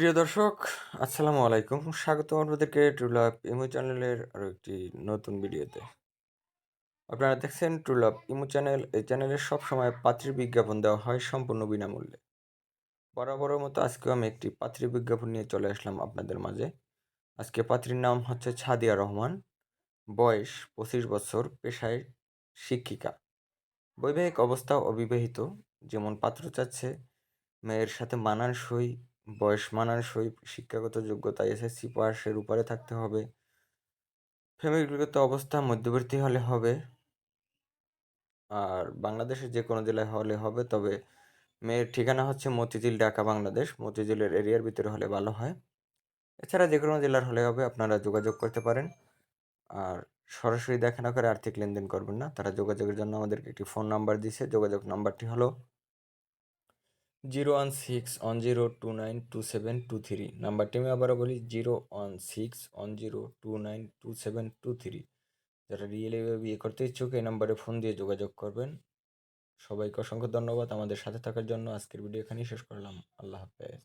প্রিয় দর্শক, আসসালামু আলাইকুম। স্বাগত আপনাদেরকে ট্রুলাভ ইমো চ্যানেলের আরও একটি নতুন ভিডিওতে। আপনারা দেখছেন ট্রুলাভ ইমো চ্যানেল এই চ্যানেলে সবসময় পাত্রী বিজ্ঞাপন দেওয়া হয় সম্পূর্ণ বিনামূল্যে। বরাবরের মতো আজকেও আমি একটি পাত্রী বিজ্ঞাপন নিয়ে চলে আসলাম আপনাদের মাঝে। আজকে পাত্রীর নাম হচ্ছে ছাদিয়া রহমান। বয়স পঁচিশ বছর, পেশায় শিক্ষিকা। বৈবাহিক অবস্থা অবিবাহিত, যেমন পাত্র চাচ্ছে, মেয়ের সাথে মানানসই বয়স মানানসই শিক্ষাগত যোগ্যতা এসএসসি পাসের উপরে থাকতে হবে। ফ্যামিলিগত অবস্থা মধ্যবর্তী হলে হবে। আর বাংলাদেশের যে কোনো জেলায় হলে হবে, তবে মেয়ের ঠিকানা হচ্ছে মতিঝিল, ঢাকা, বাংলাদেশ। মতিঝিলের এরিয়ার ভিতরে হলে ভালো হয়। এছাড়া যে কোনো জেলার হলে হবে, আপনারা যোগাযোগ করতে পারেন। আর সরাসরি দেখা না করে আর্থিক লেনদেন করবেন না, তারা যোগাযোগের জন্য আমাদেরকে একটি ফোন নাম্বার দিছে। যোগাযোগ নাম্বারটি হলো zero one six one zero two nine two seven two three নাম্বারটি আমি আবারও বলি zero one six one zero two nine two seven two three যারা রিয়েলি বিয়ে করতে ইচ্ছুক, এই নাম্বারে ফোন দিয়ে যোগাযোগ করবেন। সবাইকে অসংখ্য ধন্যবাদ। আমাদের সাথে থাকার জন্য আজকের ভিডিও এখানেই শেষ করলাম। আল্লাহ হাফেজ।